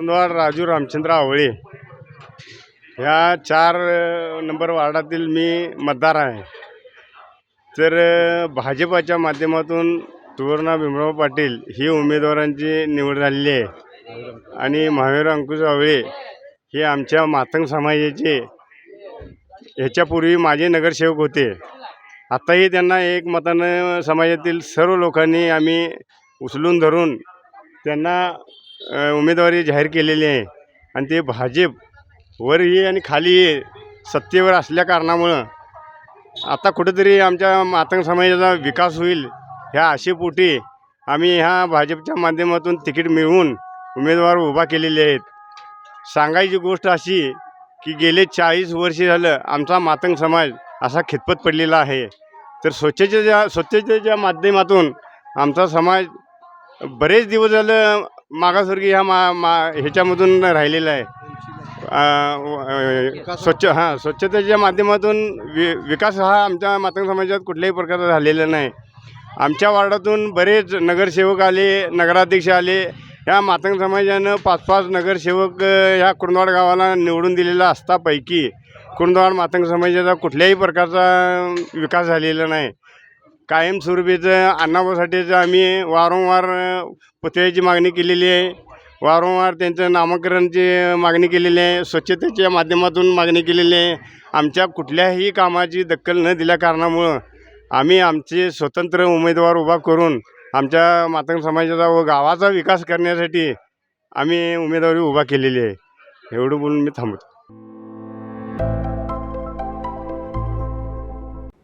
कुंदवाड राजू रामचंद्र आवळे. ह्या चार नंबर वार्डातील मी मतदार आहे. तर भाजपाच्या माध्यमातून सुवर्णा भीमराव पाटील ही उमेदवारांची निवड झालेली आहे. आणि महावीर अंकुश आवळे हे आमच्या मातंग समाजाचे ह्याच्यापूर्वी माझे नगरसेवक होते. आत्ताही त्यांना एक मतानं समाजातील सर्व लोकांनी आम्ही उचलून धरून त्यांना उमेदवारी जाहीर केलेली आहे. आणि ते भाजप वरही आणि खालीही सत्तेवर असल्या कारणामुळं आता कुठेतरी आमच्या मातंग समाजाचा विकास होईल ह्या आशेपोटी आम्ही ह्या भाजपच्या माध्यमातून तिकीट मिळवून उमेदवार उभा केलेले आहेत. सांगायची गोष्ट अशी की गेले चाळीस वर्षे झालं आमचा मातंग समाज असा खितपत पडलेला आहे. तर स्वच्छतेच्या स्वच्छतेच्या माध्यमातून आमचा समाज बरेच दिवस झालं मागासवर्गीय ह्या मा मा ह्याच्यामधून राहिलेला आहे. स्वच्छ हां स्वच्छतेच्या माध्यमातून वि विकास हा आमच्या मातंग समाजात कुठल्याही प्रकारचा झालेला नाही. आमच्या वार्डातून बरेच नगरसेवक आले नगराध्यक्ष आले. ह्या मातंग समाजानं पाच पाच नगरसेवक ह्या कुंदवाड गावाला निवडून दिलेला असतापैकी कुंदवाड मातंग समाजाचा कुठल्याही प्रकारचा विकास झालेला नाही. कायमस्वरूपीचं अण्णाभाऊसाठीचं आम्ही वारंवार पुतळ्याची मागणी केलेली आहे. वारंवार त्यांचं नामकरणची मागणी केलेली आहे. स्वच्छतेच्या माध्यमातून मागणी केलेली आहे. आमच्या कुठल्याही कामाची दखल न दिल्या कारणामुळं आम्ही आमचे स्वतंत्र उमेदवार उभा करून आमच्या मातंग समाजाचा व गावाचा विकास करण्यासाठी आम्ही उमेदवारी उभा केलेली आहे. एवढं बोलून मी थांबतो.